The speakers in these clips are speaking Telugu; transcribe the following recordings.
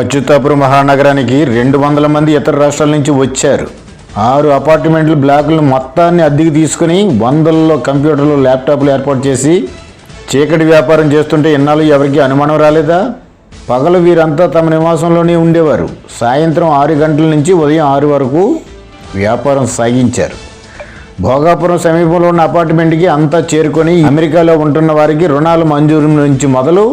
అచ్యుతాపురం మహానగరానికి రెండు వందల మంది ఇతర రాష్ట్రాల నుంచి వచ్చారు. ఆరు అపార్ట్మెంట్లు బ్లాకులు మొత్తాన్ని అద్దెకి తీసుకుని వందల్లో కంప్యూటర్లు ల్యాప్టాప్లు ఏర్పాటు చేసి చీకటి వ్యాపారం చేస్తుంటే ఇన్నాళ్ళు ఎవరికి అనుమానం రాలేదా? పగలు వీరంతా తమ నివాసంలోనే ఉండేవారు. సాయంత్రం ఆరు గంటల నుంచి ఉదయం ఆరు వరకు వ్యాపారం సాగించారు. భోగాపురం సమీపంలో ఉన్న అపార్ట్మెంట్కి అంతా చేరుకొని అమెరికాలో ఉంటున్న వారికి రుణాలు మంజూరు నుంచి మొదలు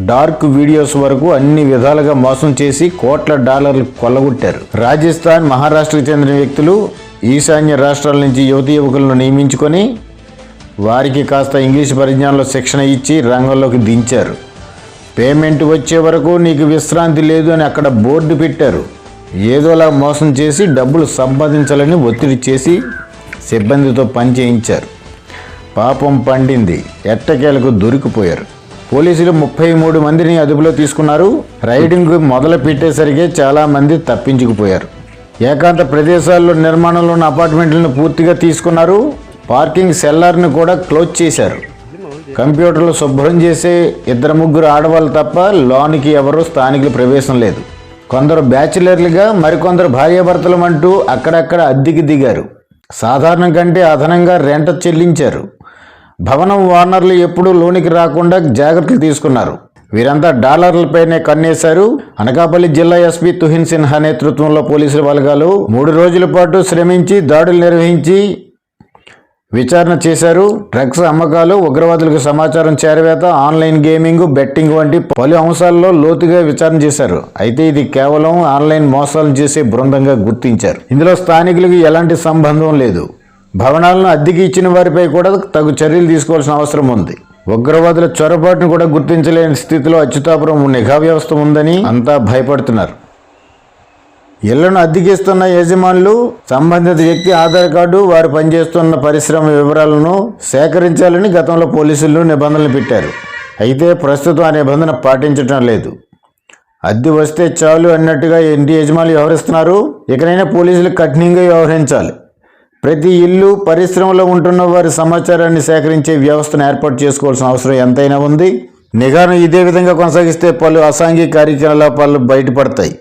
డార్క్ వీడియోస్ వరకు అన్ని విధాలుగా మోసం చేసి కోట్ల డాలర్లు కొల్లగొట్టారు. రాజస్థాన్ మహారాష్ట్రకు చెందిన వ్యక్తులు ఈశాన్య రాష్ట్రాల నుంచి యువతి యువకులను నియమించుకొని వారికి కాస్త ఇంగ్లీష్ పరిజ్ఞానంలో శిక్షణ ఇచ్చి రంగంలోకి దించారు. పేమెంట్ వచ్చే వరకు నీకు విశ్రాంతి లేదు అని అక్కడ బోర్డు పెట్టారు. ఏదోలా మోసం చేసి డబ్బులు సంపాదించాలని ఒత్తిడి చేసి సిబ్బందితో పని చేయించారు. పాపం పండింది. ఎట్టకేలకు దొరికిపోయారు. పోలీసులు ముప్పై మూడు మందిని అదుపులో తీసుకున్నారు. రైడింగ్ మొదలు పెట్టేసరికి చాలా మంది తప్పించుకుపోయారు. ఏకాంత ప్రదేశాల్లో నిర్మాణంలో ఉన్న అపార్ట్మెంట్లను పూర్తిగా తీసుకున్నారు. పార్కింగ్ సెల్లార్ని కూడా క్లోజ్ చేశారు. కంప్యూటర్లు శుభ్రం చేసే ఇద్దరు ముగ్గురు ఆడవాళ్ళు తప్ప లోనికి ఎవరూ స్థానికులు ప్రవేశం లేదు. కొందరు బ్యాచిలర్లుగా మరికొందరు భార్యాభర్తలు అంటూ అక్కడక్కడ అద్దెకి దిగారు. సాధారణం కంటే అదనంగా రెంట చెల్లించారు. భవనం ఓనర్లు ఎప్పుడూ లోనికి రాకుండా జాగ్రత్తలు తీసుకున్నారు. వీరంతా డాలర్లపైనే కన్నేశారు. అనకాపల్లి జిల్లా ఎస్పీ తుహిన్ సిన్హా నేతృత్వంలో పోలీసుల బలగాలు మూడు రోజుల పాటు శ్రమించి దాడులు నిర్వహించి విచారణ చేశారు. డ్రగ్స్ అమ్మకాలు ఉగ్రవాదులకు సమాచారం చేరవేత ఆన్లైన్ గేమింగ్ బెట్టింగ్ వంటి పలు అంశాల్లో లోతుగా విచారణ చేశారు. అయితే ఇది కేవలం ఆన్లైన్ మోసాలు చేసే బృందంగా గుర్తించారు. ఇందులో స్థానికులకు ఎలాంటి సంబంధం లేదు. భవనాలను అద్దెకి ఇచ్చిన వారిపై కూడా తగు చర్యలు తీసుకోవాల్సిన అవసరం ఉంది. ఉగ్రవాదుల చొరబాటును కూడా గుర్తించలేని స్థితిలో అచ్యుతాపురం నిఘా వ్యవస్థ ఉందని అంతా భయపడుతున్నారు. ఇళ్ళను అద్దెకిస్తున్న యజమానులు సంబంధిత వ్యక్తి ఆధార్ కార్డు వారు పనిచేస్తున్న పరిశ్రమ వివరాలను సేకరించాలని గతంలో పోలీసులు నిబంధనలు పెట్టారు. అయితే ప్రస్తుతం ఆ నిబంధన పాటించడం లేదు. అద్దె వస్తే చాలు అన్నట్టుగా ఇంటి యజమానులు వ్యవహరిస్తున్నారు. ఇకనైనా పోలీసులు కఠినంగా వ్యవహరించాలి. ప్రతి ఇల్లు పరిశ్రమలో ఉంటున్న వారి సమాచారాన్ని సేకరించే వ్యవస్థను ఏర్పాటు చేసుకోవాల్సిన అవసరం ఎంతైనా ఉంది. నిఘాను ఇదే విధంగా కొనసాగిస్తే పలు అసాంఘిక కార్యకలాపాలు బయటపడతాయి.